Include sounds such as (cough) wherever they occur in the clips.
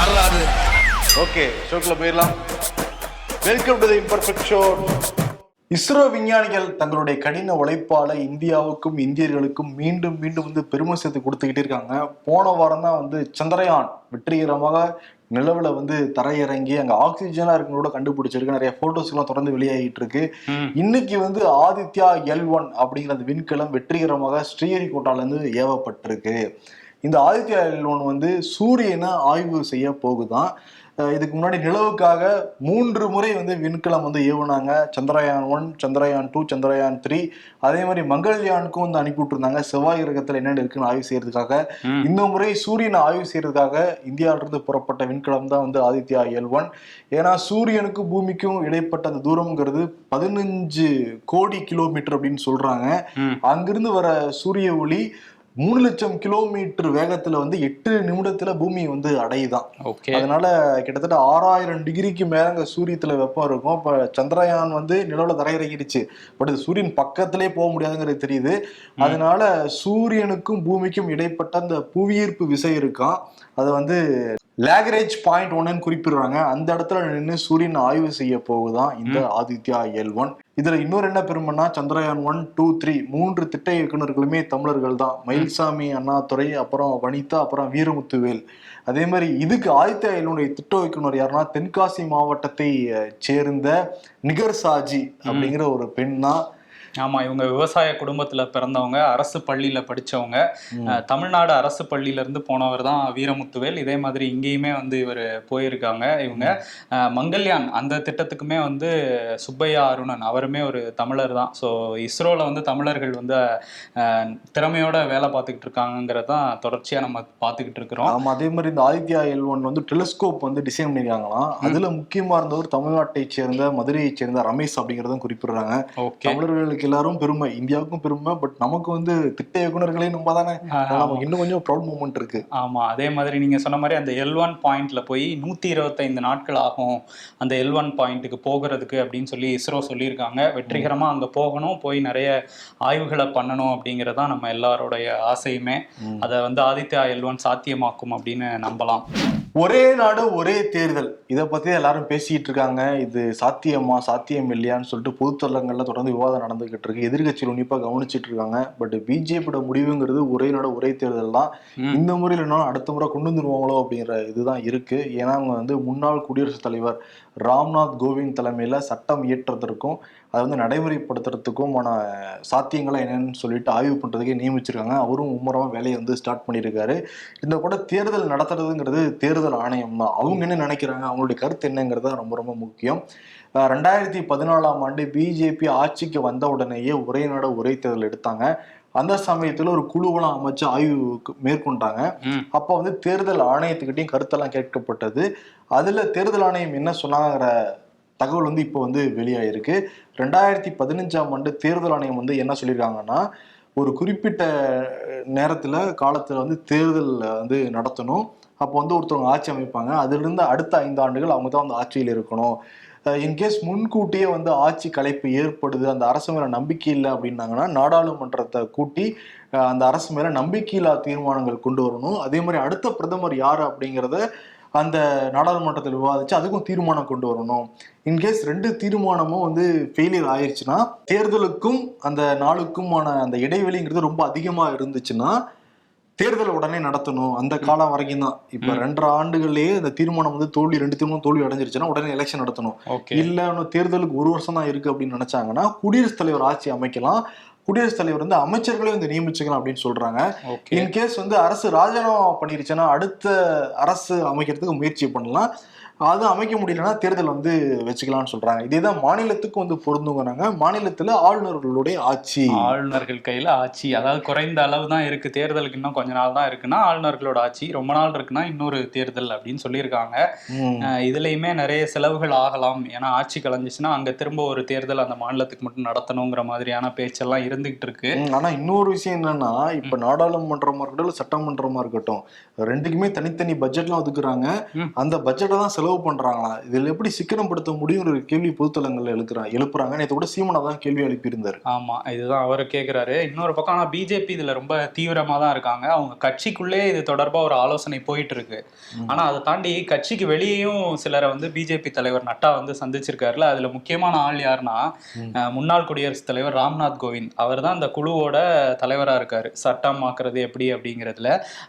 யாராது ஓகே ஷோக்குள்ள போயிடலாம். Welcome to the imperfect show ISRO விஞ்ஞானிகள் தங்களுடைய கடின உழைப்பால இந்தியாவுக்கும் இந்தியர்களுக்கும் மீண்டும் மீண்டும் வந்து பெருமை சேர்த்து கொடுத்துக்கிட்டே இருக்காங்க. போன வாரம் தான் வந்து சந்திரயான் வெற்றிகரமாக நிலவுல வந்து தரையிறங்கி அங்க ஆக்சிஜனா இருக்கிறோட கண்டுபிடிச்சிருக்கு. நிறைய போட்டோஸ் எல்லாம் தொடர்ந்து வெளியாகிட்டு இருக்கு. இன்னைக்கு வந்து ஆதித்யா எல் ஒன் அப்படிங்கிற அந்த விண்கலம் வெற்றிகரமாக ஸ்ரீஹரிகோட்டால இருந்து ஏவப்பட்டிருக்கு. இந்த ஆதித்யா எல் ஒன் வந்து சூரியனை ஆய்வு செய்ய போகுதான். இதுக்கு முன்னாடி நிலவுக்காக மூன்று முறை வந்து விண்கலம் வந்து ஏவுனாங்க. Chandrayaan one Chandrayaan two Chandrayaan three அதே மாதிரி மங்கள்யானுக்கும் வந்து அனுப்பி விட்டுருந்தாங்க. செவ்வாய் கிரகத்துல என்னென்ன இருக்குன்னு ஆய்வு செய்யறதுக்காக. இந்த முறை சூரியனை ஆய்வு செய்யறதுக்காக இந்தியாவிலிருந்து புறப்பட்ட விண்கலம் தான் வந்து ஆதித்யா எல் ஒன் ஏன்னா சூரியனுக்கும் பூமிக்கும் இடைப்பட்ட அந்த தூரம்ங்கிறது பதினஞ்சு கோடி கிலோமீட்டர் அப்படின்னு சொல்றாங்க. அங்கிருந்து வர சூரிய ஒளி மூணு லட்சம் கிலோமீட்டர் வேகத்துல வந்து எட்டு நிமிடத்துல பூமி வந்து அடையுதான். ஓகே. அதனால கிட்டத்தட்ட ஆறாயிரம் டிகிரிக்கு மேல சூரியத்துல வெப்பம் இருக்கும். இப்ப சந்திரயான் வந்து நிலவுல தரையிறங்கிடுச்சு பட் இது சூரியன் பக்கத்திலே போக முடியாதுங்கிறது தெரியுது. அதனால சூரியனுக்கும் பூமிக்கும் இடைப்பட்ட அந்த புவியீர்ப்பு விசை இருக்கான் அதை வந்து லேகரேஜ் பாயிண்ட் ஒன்னு குறிப்பிடுறாங்க. அந்த இடத்துல நின்று சூரியன் ஆய்வு செய்ய போகுதான் இந்த ஆதித்யா எல் ஒன். இதுல இன்னொரு என்ன பெருமைன்னா சந்திரயான் ஒன் டூ த்ரீ மூன்று திட்ட இயக்குனர்களுமே தமிழர்கள் தான். மயில்சாமி அண்ணாதுரை அப்புறம் வனிதா அப்புறம் வீரமுத்துவேல். அதே மாதிரி இதுக்கு ஆதித்யா எல்லுடைய திட்ட இயக்குனர் யாருன்னா தென்காசி மாவட்டத்தை சேர்ந்த நிகர் சாஜி அப்படிங்கிற ஒரு பெண் தான். ஆமா இவங்க விவசாய குடும்பத்துல பிறந்தவங்க அரசு பள்ளியில படிச்சவங்க. அஹ், தமிழ்நாடு அரசு பள்ளியில இருந்து போனவர் தான் வீரமுத்துவேல். இதே மாதிரி இங்கேயுமே வந்து இவர் போயிருக்காங்க இவங்க. மங்கல்யான் அந்த திட்டத்துக்குமே வந்து சுப்பையா அருணன் அவருமே ஒரு தமிழர் தான். ஸோ இஸ்ரோல வந்து தமிழர்கள் வந்து திறமையோட வேலை பார்த்துக்கிட்டு இருக்காங்கிறத தான் தொடர்ச்சியா நம்ம பார்த்துக்கிட்டு இருக்கிறோம். ஆமா அதே மாதிரி இந்த ஆதித்யா எல் ஒன் வந்து டெலிஸ்கோப் வந்து டிசைன் பண்ணிருக்காங்களாம். அதுல முக்கியமா இருந்தவர் தமிழ்நாட்டை சேர்ந்த மதுரையை சேர்ந்த ரமேஷ் அப்படிங்கறதும் குறிப்பிடுறாங்க. ஓகே. தமிழர்களுக்கு எல்லாரும் பெருமை இந்தியாவுக்கும் பெருமை பட் நமக்கு வந்து திட்ட இயக்குனர்களே நம்ம தானே. இன்னும் கொஞ்சம் ப்ரௌட் மூமெண்ட் இருக்கு. ஆமா அதே மாதிரி நீங்க சொன்ன மாதிரி அந்த எல் ஒன் பாயிண்ட்ல போய் நூத்தி இருபத்தைந்து நாட்கள் ஆகும் அந்த எல் ஒன் பாயிண்ட்டுக்கு போகிறதுக்கு அப்படின்னு சொல்லி இஸ்ரோ சொல்லியிருக்காங்க. வெற்றிகரமா அங்க போகணும் போய் நிறைய ஆய்வுகளை பண்ணணும் அப்படிங்கறதான் நம்ம எல்லாரோடைய ஆசையுமே. அதை வந்து ஆதித்யா எல் ஒன் சாத்தியமாக்கும் அப்படின்னு நம்பலாம். ஒரே நாடு ஒரே தேர்தல். இதை பத்தி எல்லாரும் பேசிட்டு இருக்காங்க. இது சாத்தியமா சாத்தியம் இல்லையான்னு சொல்லிட்டு பொதுத்தளங்கள்ல தொடர்ந்து விவாதம் நடந்துகிட்டு இருக்கு. எதிர்கட்சிகள் உன்னிப்பா கவனிச்சிட்டு இருக்காங்க. பட் பிஜேபியோட முடிவுங்கிறது ஒரே நாடு ஒரே தேர்தல் தான். இந்த முறை இல்லைனா அடுத்த முறை கொண்டு வந்துருவாங்களோ அப்படிங்கிற இதுதான் இருக்கு. ஏன்னா அவங்க வந்து முன்னாள் குடியரசுத் தலைவர். ராம்நாத் கோவிந்த் தலைமையில் சட்டம் இயற்றுறதற்கும் அதை வந்து நடைமுறைப்படுத்துறதுக்குமான சாத்தியங்களாக என்னென்னு சொல்லிட்டு ஆய்வு பண்ணுறதுக்கே நியமிச்சிருக்காங்க. அவரும் மும்முரமாக வேலையை வந்து ஸ்டார்ட் பண்ணியிருக்காரு. இந்த கூட தேர்தல் நடத்துறதுங்கிறது தேர்தல் ஆணையம் தான். அவங்க என்ன நினைக்கிறாங்க? அவங்களுடைய கருத்து என்னங்கிறது தான் ரொம்ப ரொம்ப முக்கியம். ரெண்டாயிரத்தி பதினாலாம் ஆண்டு பிஜேபி ஆட்சிக்கு வந்த உடனேயே ஒரே நாடு ஒரே தேர்தல் எடுத்தாங்க. அந்த சமயத்துல ஒரு குழுவெல்லாம் அமைச்சு ஆய்வு மேற்கொண்டாங்க. அப்ப வந்து தேர்தல் ஆணையத்துக்கிட்டையும் கருத்தெல்லாம் கேட்கப்பட்டது. அதுல தேர்தல் ஆணையம் என்ன சொன்னாங்கிற தகவல் வந்து இப்போ வந்து வெளியாயிருக்கு. ரெண்டாயிரத்தி பதினஞ்சாம் ஆண்டு தேர்தல் ஆணையம் வந்து என்ன சொல்லியிருக்காங்கன்னா ஒரு குறிப்பிட்ட நேரத்துல காலத்துல வந்து தேர்தல் வந்து நடத்தணும். அப்போ வந்து ஒருத்தவங்க ஆட்சி அமைப்பாங்க. அதிலிருந்து அடுத்த ஐந்து ஆண்டுகள் அவங்க தான் வந்து ஆட்சியில் இருக்கணும். இன்கேஸ் முன்கூட்டியே வந்து ஆட்சி கலைப்பு ஏற்படுது அந்த அரசு மேல நம்பிக்கை இல்லை அப்படின்னாங்கன்னா நாடாளுமன்றத்தை கூட்டி அந்த அரசு மேல நம்பிக்கையில்லா தீர்மானங்கள் கொண்டு வரணும். அதே மாதிரி அடுத்த பிரதமர் யாரு அப்படிங்கிறத அந்த நாடாளுமன்றத்தில் விவாதிச்சு அதுக்கும் தீர்மானம் கொண்டு வரணும். இன்கேஸ் ரெண்டு தீர்மானமும் வந்து ஃபெயிலியர் ஆயிடுச்சுன்னா தேர்தலுக்கும் அந்த நாளுக்குமான அந்த இடைவெளிங்கிறது ரொம்ப அதிகமாக இருந்துச்சுன்னா தேர்தல் உடனே நடத்தணும். அந்த காலம் வரைக்கும் தான். இப்ப ரெண்டரை ஆண்டுகள்லயே இந்த தீர்மானம் வந்து தோல்வி ரெண்டு தீர்மானம் தோல்வி அடைஞ்சிருச்சுன்னா உடனே எலெக்ஷன் நடத்தணும். இல்ல இன்னும் தேர்தலுக்கு ஒரு வருஷம் தான் இருக்கு அப்படின்னு நினைச்சாங்கன்னா குடியரசுத் தலைவர் ஆட்சி அமைக்கலாம். குடியரசுத் தலைவர் வந்து அமைச்சர்களே வந்து நியமிச்சுக்கலாம் அப்படின்னு சொல்றாங்க. இன்கேஸ் வந்து அரசு ராஜினாமா பண்ணிருச்சுன்னா அடுத்த அரசு அமைக்கிறதுக்கு முயற்சி பண்ணலாம். அது அமைக்க முடியலன்னா தேர்தல் வந்து வச்சுக்கலாம்னு சொல்றாங்க. இதேதான் மாநிலத்துக்கும் வந்து பொருந்துங்கிறாங்க. மாநிலத்துல ஆளுநர்களுடைய ஆட்சி. ஆளுநர்கள் கையில ஆட்சி. அதாவது குறைந்த அளவு தான் இருக்கு. தேர்தலுக்கு இன்னும் கொஞ்ச நாள் தான் இருக்குன்னா ஆளுநர்களோட ஆட்சி. ரொம்ப நாள் இருக்குன்னா இன்னொரு தேர்தல் அப்படின்னு சொல்லியிருக்காங்க. இதுலயுமே நிறைய செலவுகள் ஆகலாம். ஏன்னா ஆட்சி கலைஞ்சிச்சுன்னா அங்க திரும்ப ஒரு தேர்தல் அந்த மாநிலத்துக்கு மட்டும் நடத்தணுங்கிற மாதிரியான பேச்செல்லாம் இருந்துகிட்டு இருக்கு. ஆனா இன்னொரு விஷயம் என்னன்னா இப்ப நாடாளுமன்றமா இருக்கட்டும் சட்டமன்றமா இருக்கட்டும் ரெண்டுக்குமே தனித்தனி பட்ஜெட்லாம் ஒதுக்குறாங்க. அந்த பட்ஜெட்டை தான் செலவு பண்றாங்களா? இதுல எப்படி சிக்கனப்படுத்த முடியுங்கிற ஒரு கேள்வி பொதுத்தளங்கள்ல எழுப்புறாங்க எழுப்புறாங்க. நேற்று கூட சீமனா தான் கேள்வி எழுப்பியிருந்தாரு. ஆமா இதுதான் அவர் கேக்குறாரு. இன்னொரு பக்கம் ஆனா பிஜேபி இதுல ரொம்ப தீவிரமா தான் இருக்காங்க. அவங்க கட்சிக்குள்ளே இது தொடர்பா ஒரு ஆலோசனை போயிட்டு இருக்கு ஆனா அதை தாண்டி கட்சிக்கு வெளியேயும் சிலரை வந்து பிஜேபி தலைவர் நட்டா வந்து சந்திச்சிருக்காருல. அதுல முக்கியமான ஆள் யாருன்னா முன்னாள் குடியரசுத் தலைவர் ராம்நாத் கோவிந்த். அவர் தான் அந்த குழுவோட தலைவரா இருக்காரு. சட்டம் ஆக்குறது எப்படி அப்படிங்கிறதுல.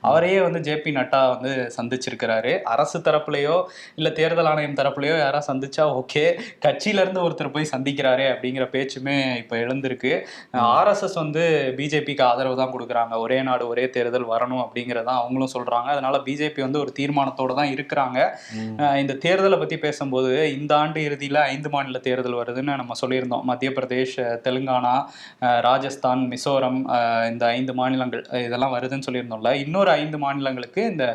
அவரையே வந்து ஜேபி நட்டா வந்து சந்திச்சிருக்கிறாரு. அரசு தரப்புலயோ இல்ல தேர்தல் ஆணையம் தரப்புலயோ யாரா சந்திச்சா ஓகே கட்சியில இருந்து ஒருத்தர் போய் சந்திக்கிறாரே அப்படிங்கிற பேச்சுமே இப்ப எழுந்திருக்கு. ஆர்எஸ்எஸ் வந்து பிஜேபிக்கு ஆதரவு தான் கொடுக்குறாங்க. ஒரே நாடு ஒரே தேர்தல் வரணும் அப்படிங்கறதான் அவங்களும் சொல்றாங்க. அதனால பிஜேபி வந்து ஒரு தீர்மானத்தோட தான் இருக்கிறாங்க. இந்த தேர்தலை பத்தி பேசும்போது இந்த ஆண்டு இறுதியில ஐந்து மாநில தேர்தல் வருதுன்னு நம்ம சொல்லியிருந்தோம். மத்திய பிரதேஷ் தெலுங்கானா ராஜஸ்தான் மிசோரம் இந்த ஐந்து மாநிலங்கள் இதெல்லாம் வருதுன்னு சொல்லியிருந்தோம்ல. இன்னொரு ஐந்து மாநிலங்களுக்கு இந்த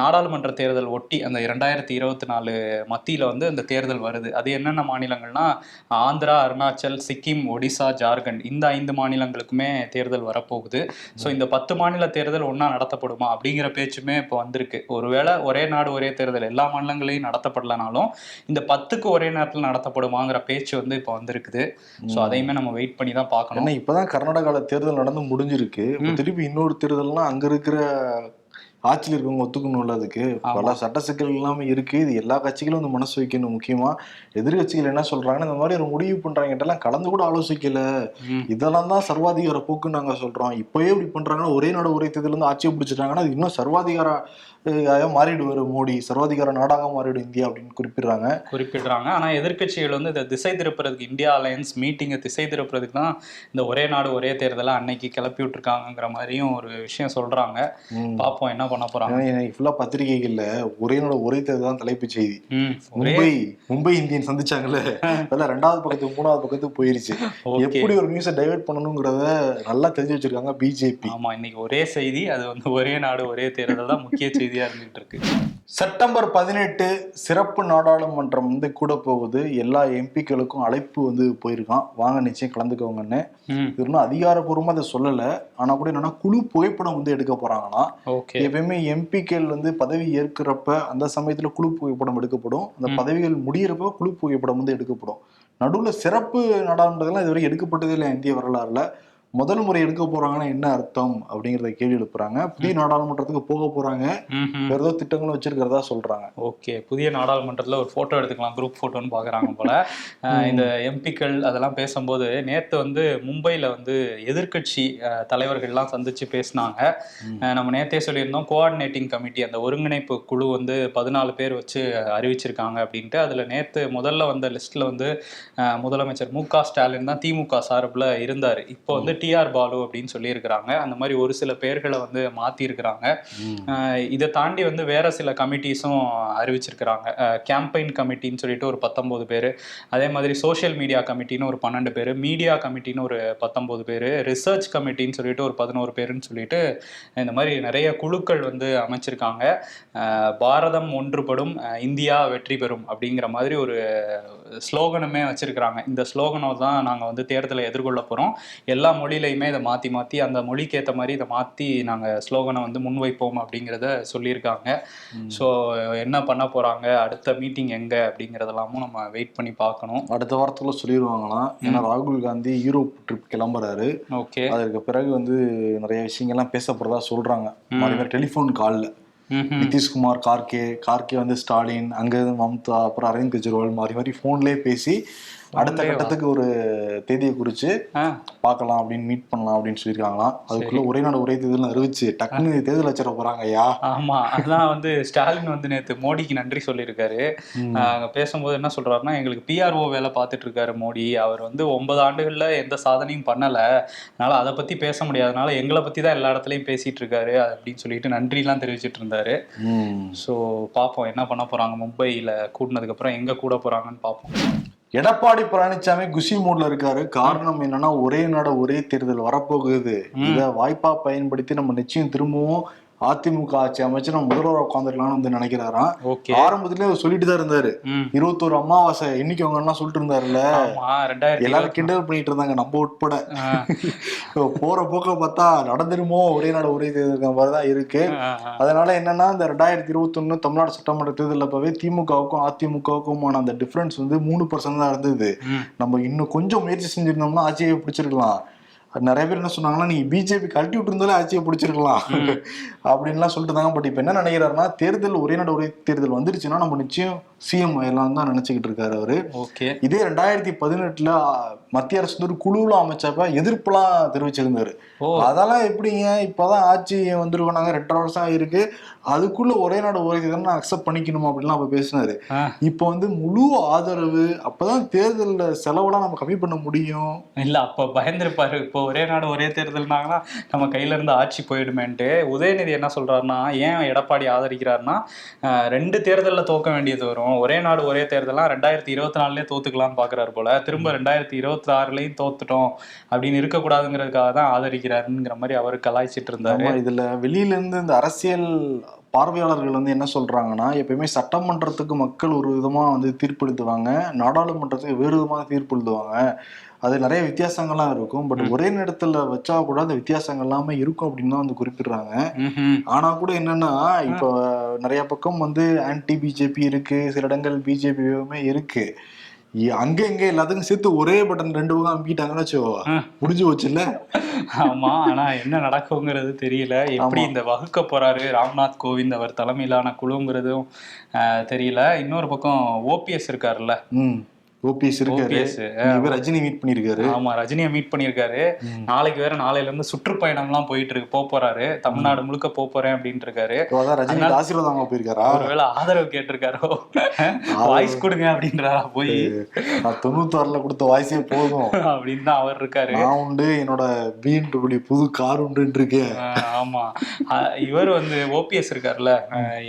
நாடாளுமன்ற தேர்தல் ஒட்டி அந்த இரண்டாயிரத்தி இருபத்தி நாலு மத்தியில வந்து இந்த தேர்தல் வருது. அது என்னென்ன மாநிலங்கள்னா ஆந்திரா அருணாச்சல் சிக்கிம் ஒடிசா ஜார்க்கண்ட் இந்த ஐந்து மாநிலங்களுக்குமே தேர்தல் வரப்போகுது. ஸோ இந்த பத்து மாநில தேர்தல் ஒன்றா நடத்தப்படுமா அப்படிங்கிற பேச்சுமே இப்போ வந்திருக்கு. ஒருவேளை ஒரே நாடு ஒரே தேர்தல் எல்லா மாநிலங்களையும் நடத்தப்படலனாலும் இந்த பத்துக்கு ஒரே நேரத்தில் நடத்தப்படுமாங்கிற பேச்சு வந்து இப்போ வந்திருக்குது. ஸோ அதையுமே நம்ம வெயிட் பண்ணி தான் பார்க்கணும். ஏன்னா இப்பதான் கர்நாடகால தேர்தல் நடந்து முடிஞ்சிருக்கு. திருப்பி இன்னொரு தேர்தல்னா அங்க இருக்கிற ஆட்சியில் இருக்கவங்க ஒத்துக்கணும்ல அதுக்கு. பல சட்ட சிக்கல் எல்லாமே இருக்கு. இது எல்லா கட்சிகளும் வந்து மனசு வைக்கணும் முக்கியமா. எதிர்கட்சிகள் என்ன சொல்றாங்கன்னா இந்த மாதிரி ஒரு முடிவு பண்றாங்க எல்லாம் கலந்து கூட ஆலோசிக்கல. இதெல்லாம் தான் சர்வாதிகார போக்குன்னு நாங்க சொல்றோம். இப்பயே இப்படி பண்றாங்கன்னா ஒரே நாடு ஒரே தேர்தல் வந்து ஆட்சியை பிடிச்சிட்டாங்கன்னா அது இன்னும் சர்வாதிகார மாறிடுவாரு மோடி. சர்வாதிகார நாடாக மாறிடும் இந்தியா அப்படின்னு குறிப்பிடுறாங்க. குறிப்பிடுறாங்க. ஆனா எதிர்க்கட்சிகள் வந்து இதை திசை திருப்புறதுக்கு இந்தியா அலையன்ஸ் மீட்டிங்கை திசை திருப்புறதுக்கு தான் இந்த ஒரே நாடு ஒரே தேர்தலை அன்னைக்கு கிளப்பி விட்டுருக்காங்கங்கிற மாதிரியும் ஒரு விஷயம் சொல்றாங்க. ம். பார்ப்போம் என்ன பண்ண போறாங்க. இன்னைக்கு ஃபுல்லா பத்திரிகைகள்ல ஒரே நாடு ஒரே தான் தலைப்புச் செய்தி. மும்பை மும்பை இந்தியன் சந்திச்சாங்கல்ல? அதெல்லாம் ரெண்டாவது பக்கத்துக்கு மூணாவது பக்கத்துக்கு போயிருச்சு. எப்படி ஒரு நியூஸை டைவர்ட் பண்ணணுங்கிறத நல்லா தெரிஞ்சு வச்சிருக்காங்க பிஜேபி ஆமா இன்னைக்கு ஒரே செய்தி அது வந்து ஒரே நாடு ஒரே தேர்தல் தான் முக்கிய செய்தியா இருந்துகிட்டு இருக்கு. செப்டம்பர் பதினெட்டு சிறப்பு நாடாளுமன்றம் வந்து கூட போகுது. எல்லா எம்பிக்களுக்கும் அழைப்பு வந்து போயிருக்கான். வாங்க நிச்சயம் கலந்துக்கோங்கன்னு. இது அதிகாரப்பூர்வமா அதை சொல்லல. ஆனா கூட என்னன்னா குழு புகைப்படம் வந்து எடுக்க போறாங்கன்னா எப்பயுமே எம்பிக்கள் வந்து பதவி ஏற்கிறப்ப அந்த சமயத்துல குழு புகைப்படம் எடுக்கப்படும். அந்த. பதவிகள் முடியிறப்ப குழு புகைப்படம் வந்து எடுக்கப்படும். நடுவுல சிறப்பு நாடாளுமன்றதெல்லாம் இதுவரை எடுக்கப்பட்டதே இல்லை இந்திய வரலாறுல. முதல் முறை எடுக்க போறாங்கன்னா என்ன அர்த்தம் அப்படிங்கறத கேள்வி எழுப்புறாங்க. புதிய நாடாளுமன்றத்துக்கு போக போறாங்க. வேற ஏதோ திட்டங்களும் வச்சிருக்கிறதா சொல்றாங்க. ஓகே. புதிய நாடாளுமன்றத்துல ஒரு போட்டோ எடுத்துக்கலாம் குரூப் போட்டோன்னு பாக்குறாங்க போல. (laughs) இந்த எம்பிக்கள் அதெல்லாம் பேசும்போது நேத்து வந்து மும்பைல வந்து எதிர்க்கட்சி அஹ், தலைவர்கள்லாம் சந்திச்சு பேசினாங்க. நம்ம நேத்தே சொல்லியிருந்தோம் கோஆர்டினேட்டிங் கமிட்டி அந்த ஒருங்கிணைப்பு குழு வந்து பதினாலு பேர் வச்சு அறிவிச்சிருக்காங்க அப்படின்ட்டு. அதுல நேத்து முதல்ல வந்த லிஸ்ட்ல வந்து முதலமைச்சர் மு க ஸ்டாலின் தான் திமுக சார்பில் இருந்தார். இப்போ வந்து டிஆர் பாலு அப்படின்னு சொல்லியிருக்கிறாங்க. அந்த மாதிரி ஒரு சில பேர்களை வந்து மாற்றிருக்கிறாங்க இதை தாண்டி வந்து வேற சில கமிட்டிஸும் அறிவிச்சிருக்கிறாங்க. கேம்பெயின் கமிட்டின்னு சொல்லிட்டு ஒரு பத்தொன்பது பேர். அதே மாதிரி சோஷியல் மீடியா கமிட்டின்னு ஒரு பன்னெண்டு பேர். மீடியா கமிட்டின்னு ஒரு பத்தொன்பது பேர். ரிசர்ச் கமிட்டின்னு சொல்லிட்டு ஒரு பதினோரு பேருன்னு சொல்லிட்டு இந்த மாதிரி நிறைய குழுக்கள் வந்து அமைச்சிருக்காங்க. பாரதம் ஒன்றுபடும் இந்தியா வெற்றி பெறும் அப்படிங்கிற மாதிரி ஒரு ஸ்லோகனுமே வச்சிருக்கிறாங்க. இந்த ஸ்லோகனை தான் நாங்கள் வந்து தேர்தலை எதிர்கொள்ள போகிறோம் எல்லா மொழியிலையுமே இதை மாற்றி மாற்றி அந்த மொழிக்கு ஏற்ற மாதிரி இதை மாற்றி நாங்கள் ஸ்லோகனை வந்து முன்வைப்போம் அப்படிங்கிறத சொல்லியிருக்காங்க. ஸோ என்ன பண்ண போகிறாங்க அடுத்த மீட்டிங் எங்கே அப்படிங்கிறதெல்லாமும் நம்ம வெயிட் பண்ணி பார்க்கணும். அடுத்த வாரத்துல சொல்லிடுவாங்களாம் ஏன்னா ராகுல் காந்தி யூரோப் ட்ரிப் கிளம்புறாரு. ஓகே. அதற்கு பிறகு வந்து நிறைய விஷயங்கள்லாம் பேசப்படுறதா. அதே மாதிரி டெலிஃபோன் கால்ல. நிதிஷ்குமார் கார்கே கார்கே வந்து ஸ்டாலின் அங்க மம்தா அப்புறம் அரவிந்த் கெஜ்ரிவால் மாறி மாறி போன்லயே பேசி அடுத்த? கட்டத்துக்கு ஒரு தேதியை குறிச்சு ஆ. பார்க்கலாம் அப்படின்னு மீட் பண்ணலாம் அப்படின்னு சொல்லியிருக்காங்களாம். அதுக்குள்ள ஒரே நாடு ஒரே தேர்தல் அறிவிச்சு டக்குன்னு தேர்தல் வச்சிட போறாங்க ஐயா. ஆமா அதான் வந்து ஸ்டாலின் வந்து நேத்து மோடிக்கு நன்றி சொல்லியிருக்காரு. பேசும்போது என்ன சொல்றாருன்னா எங்களுக்கு பிஆர்ஓ வேலை பார்த்துட்டு இருக்காரு மோடி. அவர் வந்து ஒன்பது ஆண்டுகள்ல எந்த சாதனையும் பண்ணல. அதனால அதை பத்தி பேச முடியாதனால எங்களை பத்தி தான் எல்லா இடத்துலயும் பேசிட்டு இருக்காரு அப்படின்னு சொல்லிட்டு நன்றிலாம் தெரிவிச்சிட்டு இருந்தாரு. ஸோ பார்ப்போம் என்ன பண்ண போறாங்க. மும்பையில கூட்டினதுக்கு அப்புறம் எங்க கூட போறாங்கன்னு பார்ப்போம். எடப்பாடி பழனிசாமி குஷி மூட்ல இருக்காரு. காரணம் என்னன்னா ஒரே நாடு ஒரே தேர்தல் வரப்போகுது. இத வாய்ப்பா பயன்படுத்தி நம்ம நிச்சயம் திரும்பவும் அதிமுக ஆட்சி அமைச்சு நம்ம முதல்வர் வந்து நினைக்கிறாராம். ஆரம்பத்திலே அவர் சொல்லிட்டு தான் இருந்தாரு இருபத்தோரு அமாவாசை இன்னைக்கு அவங்க எல்லாம் சொல்லிட்டு இருந்தாருல்ல. எல்லாரும் கிண்டல் பண்ணிட்டு இருந்தாங்க நம்ம உட்பட. போற போக்க பார்த்தா நடந்துருமோ? ஒரே நாடு ஒரே தேர்தல் மாதிரிதான் இருக்கு. அதனால என்னன்னா இந்த ரெண்டாயிரத்தி இருபத்தொன்னு தமிழ்நாடு சட்டமன்ற தேர்தலில் அப்பவே திமுகவுக்கும் அதிமுகவுக்குமான அந்த டிஃபரன்ஸ் வந்து மூணு பர்சன்ட் தான் இருந்தது. நம்ம இன்னும் கொஞ்சம் முயற்சி செஞ்சிருந்தோம்னா ஆட்சியை பிடிச்சிருக்கலாம். நிறைய பேர் என்ன சொன்னாங்கன்னா நீங்க பிஜேபி கழட்டி விட்டுருந்தாலே ஆட்சியை பிடிச்சிருக்கலாம். அப்படின்லாம் சொல்லிட்டு இருந்தாங்க. பட் இப்போ என்ன நினைக்கிறாருன்னா தேர்தல் ஒரே நாடு ஒரே தேர்தல் வந்துருச்சுன்னா நம்ம நிச்சயம் சிஎம் ஆயிடலாம் தான் நினைச்சுக்கிட்டு இருக்காரு அவரு. ஓகே. இதே ரெண்டாயிரத்தி பதினெட்டுல மத்திய அரசு ஒரு குழுலாம் அமைச்சப்ப எதிர்ப்புலாம் தெரிவிச்சிருந்தாரு. ஓ. அதெல்லாம் எப்படிங்க இப்பதான் ஆட்சி வந்திருக்கோம் ரெண்டரை வருஷம் ஆயிருக்கு. அதுக்குள்ள ஒரே நாடு ஒரே நான் அக்செப்ட் பண்ணிக்கணுமா அப்படின்லாம் அப்ப பேசினாரு. இப்போ வந்து முழு ஆதரவு அப்பதான் தேர்தல்ல செலவெல்லாம் நம்ம கம்மி பண்ண முடியும். இல்ல அப்ப பயந்துருப்பாரு. இப்போ ஒரே நாடு ஒரே தேர்தல்னாங்கன்னா நம்ம கையில இருந்து ஆட்சி போயிடுமேன்ட்டு. உதயநிதி என்ன சொல்றாருன்னா ஏன் எடப்பாடி ஆதரிக்கிறாருன்னா ரெண்டு தேர்தல்ல தோக்க வேண்டியது வரும். ஒரே நாடு ஒரே தேர்தலாம் ரெண்டாயிரத்தி இருபத்தி நாலுலயே தோத்துக்கலாம்னு பாக்குறாரு போல. திரும்ப ரெண்டாயிரத்தி இருபத்தி ஆறுலயும் தோத்துட்டோம். அப்படின்னு இருக்கக்கூடாதுங்கிறதுக்காக தான் ஆதரிக்கிறாருங்கிற மாதிரி அவர் கலாய்ச்சிட்டு இருந்தாரு. இதுல வெளியில இருந்து இந்த அரசியல் பார்வையாளர்கள் வந்து என்ன சொல்றாங்கன்னா எப்பயுமே சட்டமன்றத்துக்கு மக்கள் ஒரு விதமா வந்து தீர்ப்பு எழுதுவாங்க நாடாளுமன்றத்துக்கு வேறு விதமாக தீர்ப்பு எழுதுவாங்க அது நிறைய வித்தியாசங்கள்லாம் இருக்கும். பட் ஒரே நேரத்துல வச்சா கூட அந்த வித்தியாசங்கள் எல்லாமே இருக்கும் அப்படின்னு தான் வந்து குறிப்பிடுறாங்க. ஆனா கூட என்னன்னா இப்போ நிறைய பக்கம் வந்து ஆன்டி பிஜேபி இருக்கு. சில இடங்கள் பிஜேபியுமே இருக்கு. அங்க இங்க எல்லாத்துக்கும் சேர்த்து ஒரே பட்டன் ரெண்டு பக்கம் அமுக்கிட்டாங்கன்னு வச்சோ. முடிஞ்சு போச்சுல்ல? ஆமா ஆனா என்ன நடக்குங்கிறது தெரியல. எப்படி இந்த வகுக்க போறாரு ராம்நாத் கோவிந்த் அவர் தலைமையிலான குழுங்கிறதும் தெரியல. இன்னொரு பக்கம் ஓபிஎஸ் இருக்காருல்ல. ஓபிஎஸ் இருக்காரு. ரஜினி மீட் பண்ணிருக்காரு. ஆமா ரஜினியை மீட் பண்ணியிருக்காரு ம். நாளைக்கு வேற நாளையில இருந்து சுற்றுப்பயணம்லாம் போயிட்டு இருக்கு போறாரு. தமிழ்நாடு முழுக்க போறேன் அப்படின்ட்டு இருக்காரு ரஜினி ஆசீர்வாதம் போயிருக்காரா? ஒருவேளை ஆதரவு கேட்டிருக்காரோ? வாய்ஸ் கொடுங்க அப்படின்றாரா போய். தொண்ணூத்தாறுல கொடுத்த வாய்ஸே போதும். (laughs) அப்படின்னு தான் அவர் இருக்காரு. நான் உண்டு என்னோட பிஎன்டபிள்யூ புது கார் உண்டுன்னு இருக்கேன் ஆமா. இவர் வந்து ஓபிஎஸ் இருக்காருல்ல.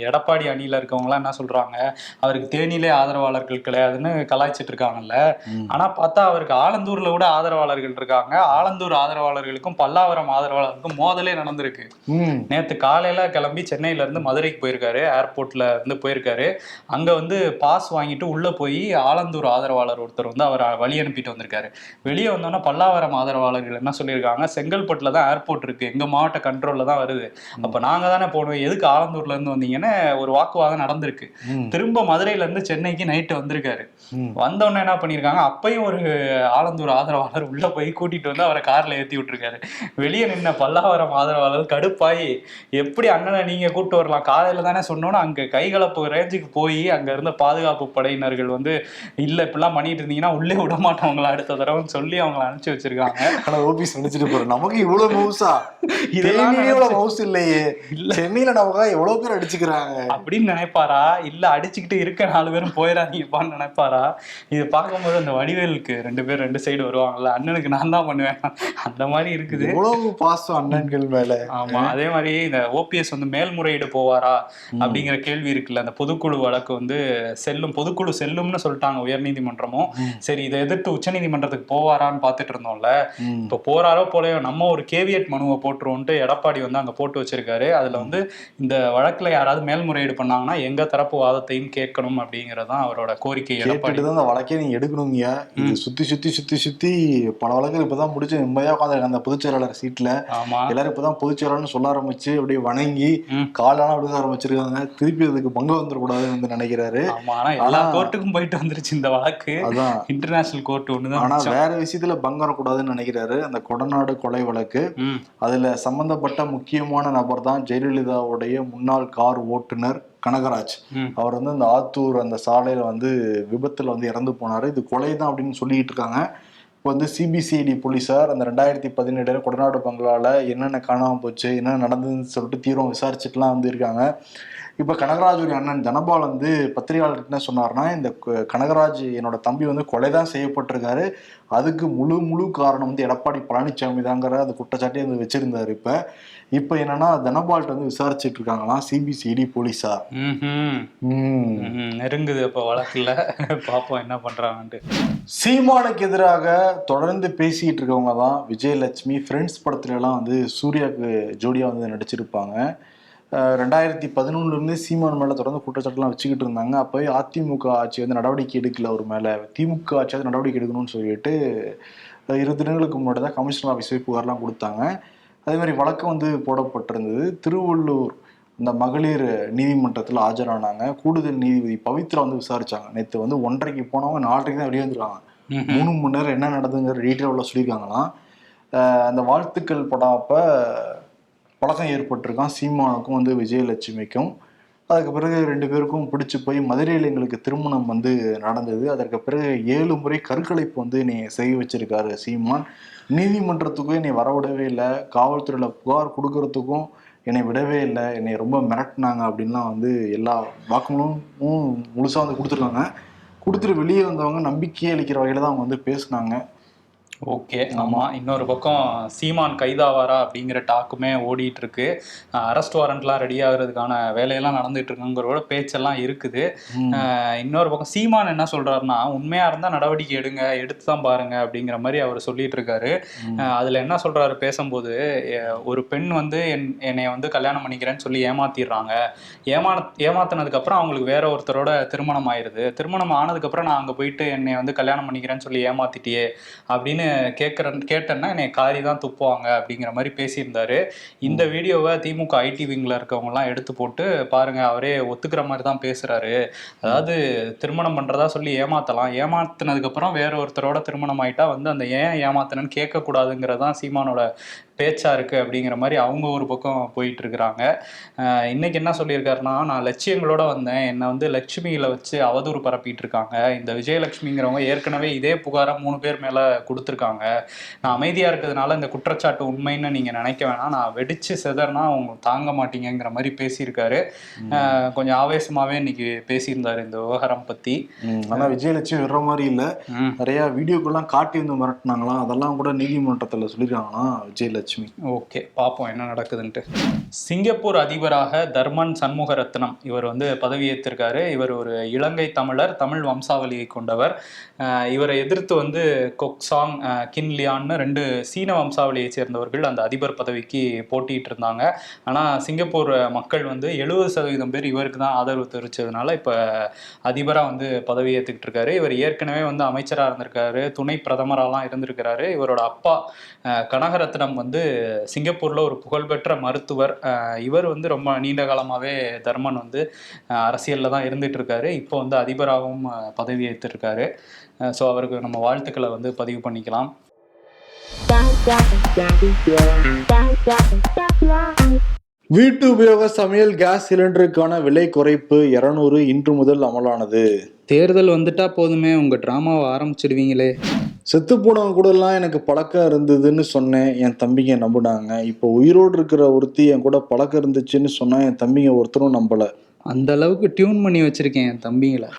எடப்பாடி அணியில இருக்கவங்க எல்லாம் என்ன சொல்றாங்க? அவருக்கு தேனியிலே ஆதரவாளர்கள் கிடையாதுன்னு கலாய்ச்சிட்டு இருக்காங்கல்ல. ஆனா பார்த்தா அவருக்கு ஆலந்தூர்ல கூட ஆதரவாளர்கள் இருக்காங்க. ஆலந்தூர் ஆதரவாளர்களுக்கும் பல்லாவரம் ஆதரவாளர்களுக்கும் மோதலே நடந்திருக்கு. நேத்து காலையில கிளம்பி சென்னையில இருந்து மதுரைக்கு போயிருக்காரு. ஏர்போர்ட்ல இருந்து போயிருக்காரு. அங்க வந்து பாஸ் வாங்கிட்டு உள்ள போய் ஆலந்தூர் ஆதரவாளர் ஒருத்தர் வந்து அவர் வழி அனுப்பிட்டு வந்திருக்காரு. வெளியே வந்தோன்னா பல்லாவரம் ஆதரவாளர்கள் என்ன சொல்லியிருக்காங்க? செங்கல்பட்டுல தான் ஏர்போர்ட் இருக்கு. எங்க மாவட்ட கண்ட்ரோல்ல தான் வருது. அப்ப நாங்க தானே போனோம். எதுக்கு ஆலந்தூர்ல இருந்து வந்தீங்கன்னு ஒரு வாக்குவாதம் நடந்திருக்கு. திரும்ப மதுரையில இருந்து சென்னைக்கு நைட்டு வந்திருக்காரு. ம். என்ன பண்ணியிருக்காங்க அப்பயும் ஒரு ஆலந்தூர் ஆதரவாளர் உள்ள போய் கூட்டிட்டு வந்து அவரை கார்ல ஏத்தி விட்டுருக்காரு. வெளியே நின்ன பல்லாவரம் ஆதரவாளர் கடுப்பாயி எப்படி அண்ணனை நீங்க கூட்டு வரலாம்? காலையில தானே சொன்னோன்னு அங்க கைகலப்பு ரேஞ்சுக்கு போய் அங்க இருந்த பாதுகாப்பு படையினர்கள் வந்து இல்ல இப்படிலாம் பண்ணிட்டு இருந்தீங்கன்னா உள்ளே விட மாட்டோம் உங்களை அடுத்த தடவைன்னு சொல்லி அவங்களை அனுப்பிச்சு வச்சிருக்காங்க. ஆனா ஓபிஎஸ் நினைச்சிட்டு போறேன் நமக்கு இவ்வளவு மவுசா (laughs) இதெல்லாம் இவ்வளவு மவுஸ் இல்லையே. இல்ல. சென்னையில நமக்காக எவ்வளவு பேர் அடிச்சுக்கிறாங்க? அப்படின்னு நினைப்பாரா? இல்ல அடிச்சுக்கிட்டு இருக்க நாலு பேரும் போயிடாதீங்கப்பான்னு நினைப்பாரா? இது பார்க்கும்போது அந்த வடிவேலுக்கு ரெண்டு பேர் ரெண்டு சைடு வருவாங்கல்ல அண்ணனுக்கு நான் தான் பண்ணுவேன். அந்த மாதிரி இருக்குது. எவ்வளவு பாசம் அண்ணன்கள் மேல. ஆமா அதே மாதிரி இந்த ஓபிஎஸ் வந்து மேல்முறையீடு போவாரா அப்படிங்கிற கேள்வி இருக்குல்ல அந்த பொதுக்குழு வழக்கு வந்து செல்லும் பொதுக்குழு செல்லும்னு சொல்லிட்டாங்க உயர்நீதிமன்றமும். சரி இதை எதிர்த்து உச்சநீதிமன்றத்துக்கு போவாரான்னு பார்த்துட்டு இருந்தோம்ல. இப்ப போறாரோ போலையோ நம்ம ஒரு கேவியட் மனுவை போட்டுருவோன்ட்டு எடப்பாடி வந்து அங்க போட்டு வச்சிருக்காரு. அதுல வந்து இந்த வழக்குல யாராவது மேல்முறையீடு பண்ணாங்கன்னா எங்க தரப்பு வாதத்தையும் கேட்கணும் அப்படிங்கறதுதான் அவரோட கோரிக்கை. எடப்பாடி கேட்டுட்டு வழக்கே நீங்க எடுக்கணுங்க இது சுத்தி சுத்தி சுத்தி சுத்தி பல வழக்குகள் இப்பதான் முடிச்சு நிம்மதியா உட்காந்து அந்த பொதுச் செயலாளர் சீட்ல எல்லாரும் இப்பதான் பொதுச் செயலாளர்னு சொல்ல ஆரம்பிச்சு அப்படியே வணங்கி. காலெல்லாம் விழுக ஆரம்பிச்சிருக்காங்க. திருப்பி அதுக்கு பங்கு வந்துடக்கூடாதுன்னு வந்து நினைக்கிறாரு. எல்லா கோர்ட்டுக்கும் போயிட்டு வந்துருச்சு இந்த வழக்கு. அதான். இன்டர்நேஷனல் கோர்ட் ஒண்ணுதான் ஆனா. வேற விஷயத்துல பங்கு வரக்கூடாதுன்னு நினைக்கிறாரு. அந்த கொடநாடு கொலை வழக்கு. அதுல சம்பந்தப்பட்ட முக்கியமான நபர் தான் ஜெயலலிதாவுடைய முன்னாள் கார் ஓட்டுநர் கனகராஜ். அவர் வந்து அந்த ஆத்தூர் அந்த சாலையில வந்து விபத்துல வந்து இறந்து போனாரு. இது கொலை தான் அப்படின்னு சொல்லிட்டு இருக்காங்க. இப்போ வந்து சிபிசிஐடி போலீசார் அந்த ரெண்டாயிரத்தி பதினேழுல கொடநாடு பங்களால என்னென்ன காணாம போச்சு என்ன நடந்ததுன்னு சொல்லிட்டு தீவிரம் விசாரிச்சுட்டுலாம் வந்து இருக்காங்க. இப்போ கனகராஜுடைய அண்ணன் தனபால் வந்து பத்திரிகையாளர்கிட்ட என்ன சொன்னார்னா இந்த கனகராஜ் என்னோட தம்பி வந்து கொலை தான் செய்யப்பட்டிருக்காரு. அதுக்கு முழு முழு காரணம் வந்து எடப்பாடி பழனிசாமி தாங்கிற அந்த குற்றச்சாட்டை வந்து வச்சிருந்தாரு இப்ப. இப்போ என்னன்னா தனபால்ட்ட வந்து விசாரிச்சுட்டு இருக்காங்களாம் சிபிசிஐடி. ம். ம், நெருங்குது அப்ப வழக்குல. பாப்போம் என்ன பண்றாங்கன்ட்டு. சீமானுக்கு எதிராக தொடர்ந்து பேசிட்டு இருக்கவங்க தான் விஜயலட்சுமி. ஃப்ரெண்ட்ஸ் படத்துல எல்லாம் வந்து சூர்யாவுக்கு ஜோடியா வந்து நடிச்சிருப்பாங்க. ரெண்டாயிரத்தி பதினொன்னுல இருந்து சீமான் மேல தொடர்ந்து குற்றச்சாட்டுலாம் வச்சுக்கிட்டு இருந்தாங்க. அப்போவே அதிமுக ஆட்சி வந்து நடவடிக்கை எடுக்கல அவர் மேல. திமுக ஆட்சி வந்து நடவடிக்கை எடுக்கணும்னு சொல்லிட்டு அஹ், இரு தினங்களுக்கு முன்னாடி தான் கமிஷனர் ஆஃபீஸ் போய் புகார்லாம் கொடுத்தாங்க. அதே மாதிரி வழக்கு வந்து போடப்பட்டிருந்தது. திருவள்ளூர் இந்த மகளிர் நீதிமன்றத்தில் ஆஜரானாங்க. கூடுதல் நீதிபதி பவித்ரா வந்து விசாரிச்சாங்க. நேற்று வந்து ஒன்றரைக்கு போனவங்க நாலரைக்கு தான் வெளியே வந்துருக்காங்க. மூணு மணி நேரம் என்ன நடந்துங்கிற டீட்டெயிலாக சொல்லியிருக்காங்களாம். அந்த வாழ்த்துக்கள் படம் அப்போ பழக்கம் ஏற்பட்டிருக்கான். சீமானுக்கும் வந்து விஜயலட்சுமிக்கும். அதுக்கு பிறகு ரெண்டு பேருக்கும் பிடிச்சி போய் மதுரையில் எங்களுக்கு திருமணம் வந்து நடந்தது. அதற்கு பிறகு ஏழு முறை கருக்கலைப்பு வந்து நீ செய்ய வச்சிருக்காரு சீமான். நீதிமன்றத்துக்கும் என்னை வரவிடவே இல்லை. காவல்துறையில் புகார் கொடுக்கறதுக்கும் என்னை விடவே இல்லை. என்னை ரொம்ப மிரட்டினாங்க அப்படின்லாம் வந்து எல்லா வாக்குமூலமும் முழுசாக வந்து கொடுத்துருக்காங்க. கொடுத்துட்டு வெளியே வந்தவங்க நம்பிக்கை அளிக்கிற வகையில் தான் அவங்க வந்து பேசுனாங்க. ஓகே ஆமா. இன்னொரு பக்கம் சீமான் கைதாவாரா அப்படிங்கிற டாக்குமே ஓடிட்டு இருக்கு அரெஸ்ட் வாரண்ட்லாம் ரெடி ஆகுறதுக்கான வேலையெல்லாம் நடந்துட்டு இருக்குங்கிற பேச்செல்லாம் இருக்குது. இன்னொரு பக்கம் சீமான் என்ன சொல்றாருன்னா உண்மையா இருந்தா நடவடிக்கை எடுங்க எடுத்து தான் பாருங்க அப்படிங்கிற மாதிரி அவர் சொல்லிட்டு இருக்காரு அதுல என்ன சொல்றாரு பேசும்போது ஒரு பெண் வந்து என் என்னை வந்து கல்யாணம் பண்ணிக்கிறேன்னு சொல்லி ஏமாத்திடுறாங்க. ஏமா ஏமாத்தினதுக்கு அப்புறம் அவங்களுக்கு வேற ஒருத்தரோட திருமணம் ஆயிருது. திருமணம் ஆனதுக்கு அப்புறம் நான் அங்க போயிட்டு என்னை வந்து கல்யாணம் பண்ணிக்கிறேன்னு சொல்லி ஏமாத்திட்டியே அப்படின்னு கேட்குறேன் கேட்டேன்னா என்னை காரி தான் துப்புவாங்க அப்படிங்கிற மாதிரி பேசியிருந்தாரு. இந்த வீடியோவை திமுக ஐடி விங்கில் இருக்கவங்கலாம் எடுத்து போட்டு பாருங்க அவரே ஒத்துக்கிற மாதிரி தான் பேசுறாரு. அதாவது திருமணம் பண்றதா சொல்லி ஏமாத்தலாம். ஏமாத்தினதுக்கு அப்புறம் வேற ஒருத்தரோட திருமணம் ஆயிட்டா வந்து அந்த ஏன் ஏமாத்தினன்னு கேட்கக்கூடாதுங்கிறதான் சீமானோட பேச்சா இருக்கு அப்படிங்கிற மாதிரி அவங்க ஒரு பக்கம் போயிட்டு இருக்கிறாங்க இன்னைக்கு என்ன சொல்லியிருக்காருன்னா நான் லட்சியங்களோட வந்தேன். என்னை வந்து லட்சுமியில வச்சு அவதூறு பரப்பிட்டு இருக்காங்க இந்த விஜயலட்சுமிங்கிறவங்க ஏற்கனவே இதே புகாரை மூணு பேர் மேல கொடுத்துருக்காங்க. நான் அமைதியா இருக்கிறதுனால இந்த குற்றச்சாட்டு உண்மைன்னு நீங்க நினைக்க வேணாம். நான் வெடிச்சு செதறனா அவங்க தாங்க மாட்டீங்கங்கிற மாதிரி பேசியிருக்காரு. கொஞ்சம் ஆவேசமாவே இன்னைக்கு பேசியிருந்தாரு இந்த விவகாரம் பத்தி. ம், ஆனா விஜயலட்சுமி விடுற மாதிரி இல்ல. நிறைய வீடியோக்கெல்லாம் காட்டி வந்து மிரட்டினாங்களாம். அதெல்லாம் கூட நீதிமன்றத்துல சொல்லியிருக்காங்களாம் விஜயலட்சுமி. ஓகே பார்ப்போம் என்ன நடக்குதுன்ட்டு. சிங்கப்பூர் அதிபராக தர்மன் சண்முகரத்னம் இவர் வந்து பதவியேற்றிருக்காரு இவர் ஒரு இலங்கை தமிழர் தமிழ் வம்சாவளியை கொண்டவர். இவரை எதிர்த்து வந்து கொக்சாங் கின்லியான்னு ரெண்டு சீன வம்சாவளியை சேர்ந்தவர்கள் அந்த அதிபர் பதவிக்கு போட்டிட்டு இருந்தாங்க. ஆனால் சிங்கப்பூர் மக்கள் வந்து எழுபது சதவீதம் பேர் இவருக்கு தான் ஆதரவு தெரிவிச்சதுனால இப்போ அதிபராக வந்து பதவியேற்றுக்கிட்டு இருக்காரு. இவர் ஏற்கனவே வந்து அமைச்சராக இருந்திருக்காரு துணை பிரதமராலாம் இருந்திருக்கிறாரு. இவரோட அப்பா கனகரத்னம் வந்து சிங்கப்பூர்ல ஒரு புகழ்பெற்ற மருத்துவர். அஹ் இவர் வந்து ரொம்ப நீண்ட காலமாவே தர்மன் வந்து அரசியலில் தான் இருந்துட்டு இருக்காரு இப்போ வந்து அதிபராகவும் பதவி ஏற்றிருக்காரு ஸோ அவருக்கு நம்ம வாழ்த்துக்களை வந்து பதிவு பண்ணிக்கலாம். வீட்டு உபயோக சமையல் கேஸ் சிலிண்டருக்கான விலை குறைப்பு இருநூறு இன்று முதல் அமலானது. தேர்தல் வந்துட்டா போதுமே உங்க டிராமாவை ஆரம்பிச்சிடுவீங்களே. செத்து போனவங்க கூட எல்லாம் எனக்கு பழக்கம் இருந்ததுன்னு சொன்னேன். என் தம்பிங்க நம்பினாங்க. இப்போ உயிரோடு இருக்கிற ஒருத்தி என் கூட பழக்கம் இருந்துச்சுன்னு சொன்னா என் தம்பிங்க ஒருத்தரும் நம்பல. அந்த அளவுக்கு டியூன் பண்ணி வச்சிருக்கேன் என் தம்பிங்களை.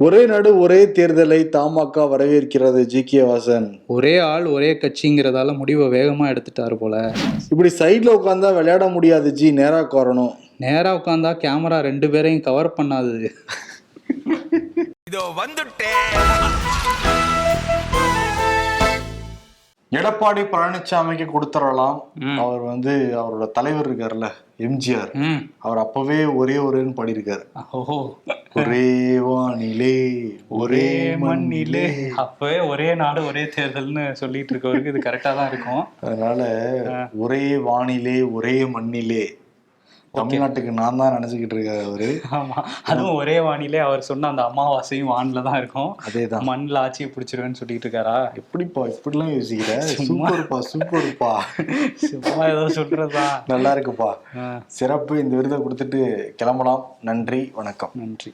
ஒரே நாடு ஒரே தேர்தலை தமாக வரவேற்கிறது ஜி. கே. வாசன். ஒரே ஆள் ஒரே கட்சிங்கிறதால முடிவை வேகமா எடுத்துட்டாரு போல. இப்படி சைட்ல உட்காந்தா விளையாட முடியாது ஜி நேரா உட்காரணும் நேரா உட்காந்தா கேமரா ரெண்டு பேரையும் கவர் பண்ணாது இதோ வந்துட்டேன் எடப்பாடி பழனிசாமிக்கு கொடுத்துடலாம். அவர் வந்து அவரோட தலைவர் இருக்காருல்ல எம்ஜிஆர். அவர் அப்பவே ஒரே ஒரேன்னு பாடியிருக்காரு. ஓஹோ ஒரே வானிலே ஒரே மண்ணிலே. அப்பவே ஒரே நாடு ஒரே தேர்தல்னு சொல்லிட்டு இருக்கவருக்கு இது கரெக்டா தான் இருக்கும். அதனால ஒரே வானிலே ஒரே மண்ணிலே. தமிழ்நாட்டுக்கு நான் தான் நினைச்சுக்கிட்டு இருக்காரு அவரு. ஆமா. அதுவும் ஒரே வானிலே அவர் சொன்ன அந்த அமாவாசையும் வான்ல தான் இருக்கும். அதேதான் மண்ணில் ஆட்சியை பிடிச்சிருவேன்னு சொல்லிட்டு இருக்காரா? எப்படிப்பா இப்படிலாம் யோசிக்கிற? சூப்பர்ப்பா சூப்பர்ப்பா. சும்மா ஏதோ சொல்றதா நல்லா இருக்குப்பா. சிறப்பு இந்த விருதை கொடுத்துட்டு கிளம்பலாம். நன்றி வணக்கம். நன்றி.